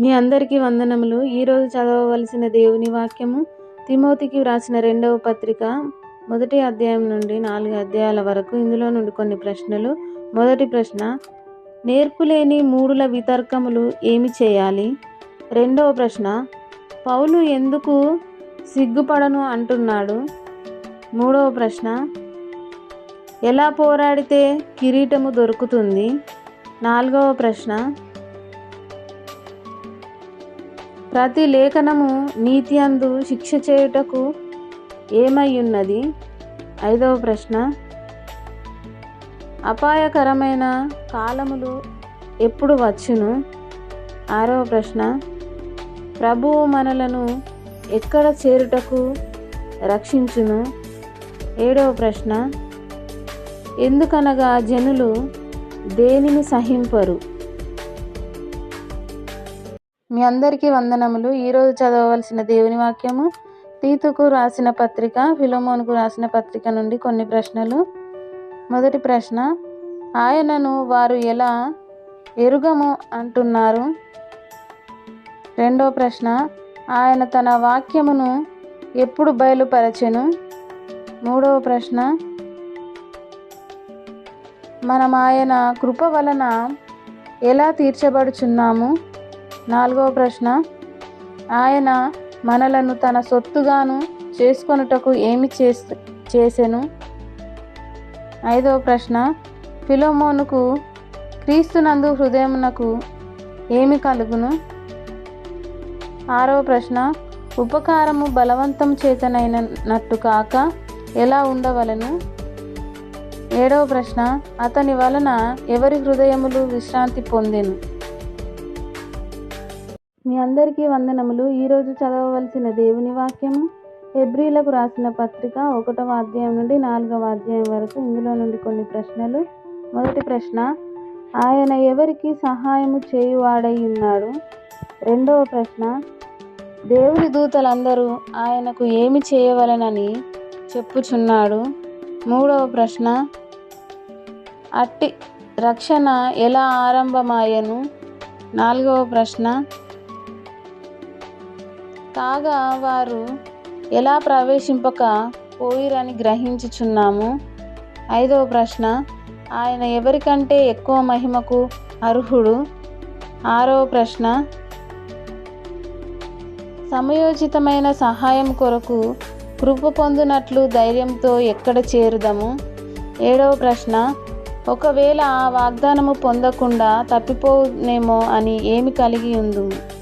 మీ అందరికీ వందనములు. ఈరోజు చదవవలసిన దేవుని వాక్యము తిమోతికి వ్రాసిన రెండవ పత్రిక మొదటి అధ్యాయం నుండి నాలుగు అధ్యాయాల వరకు. ఇందులో నుండి కొన్ని ప్రశ్నలు. మొదటి ప్రశ్న నేర్పులేని మూడుల వితర్కములు ఏమి చేయాలి? రెండవ ప్రశ్న పౌలు ఎందుకు సిగ్గుపడను అంటున్నాడు? మూడవ ప్రశ్న ఎలా పోరాడితే కిరీటము దొరుకుతుంది? నాలుగవ ప్రశ్న ప్రతి లేఖనము నీతి అందు శిక్ష చేయుటకు ఏమయ్యున్నది? ఐదవ ప్రశ్న. అపాయకరమైన కాలములు ఎప్పుడు వచ్చును? ఆరవ ప్రశ్న. ప్రభువు మనలను ఎక్కడ చేరుటకు రక్షించును? ఏడవ ప్రశ్న. ఎందుకనగా జనులు దేనిని సహింపరు? మీ అందరికీ వందనములు. ఈరోజు చదవవలసిన దేవుని వాక్యము తీతుకు రాసిన పత్రిక ఫిలోమోన్కు రాసిన పత్రిక నుండి కొన్ని ప్రశ్నలు. మొదటి ప్రశ్న ఆయనను వారు ఎలా ఎరుగము అంటున్నారు? రెండో ప్రశ్న ఆయన తన వాక్యమును ఎప్పుడు బయలుపరచెను? మూడవ ప్రశ్న మనం ఆయన కృప వలన ఎలా తీర్చబడుచున్నాము? నాలుగవ ప్రశ్న. ఆయన మనలను తన సొత్తుగాను చేసుకొనుటకు ఏమి చేస్ చేసెను? ఐదవ ప్రశ్న. ఫిలోమోనుకు క్రీస్తునందు హృదయమునకు ఏమి కలుగును? ఆరవ ప్రశ్న. ఉపకారము బలవంతం చేతనైనట్టు కాక ఎలా ఉండవలను? ఏడవ ప్రశ్న. అతని వలన ఎవరి హృదయములు విశ్రాంతి పొందెను? మీ అందరికీ వందనములు. ఈరోజు చదవవలసిన దేవుని వాక్యము ఎబ్రిలకు రాసిన పత్రిక ఒకటవ అధ్యాయం నుండి నాలుగవ అధ్యాయం వరకు. ఇందులో నుండి కొన్ని ప్రశ్నలు. మొదటి ప్రశ్న ఆయన ఎవరికి సహాయము చేయువాడై ఉన్నాడు? రెండవ ప్రశ్న దేవుని దూతలందరూ ఆయనకు ఏమి చేయవలనని చెప్పుచున్నాడు? మూడవ ప్రశ్న అట్టి రక్షణ ఎలా ఆరంభమాయను? నాలుగవ ప్రశ్న కాగా వారు ఎలా ప్రవేశింపక పోయిరని గ్రహించుచున్నాము? ఐదవ ప్రశ్న ఆయన ఎవరికంటే ఎక్కువ మహిమకు అర్హుడు? ఆరవ ప్రశ్న సమయోచితమైన సహాయం కొరకు కృప పొందినట్లు ధైర్యంతో ఎక్కడ చేరుదాము? ఏడవ ప్రశ్న ఒకవేళ ఆ వాగ్దానము పొందకుండా తప్పిపోనేమో అని ఏమి కలిగి ఉందుము?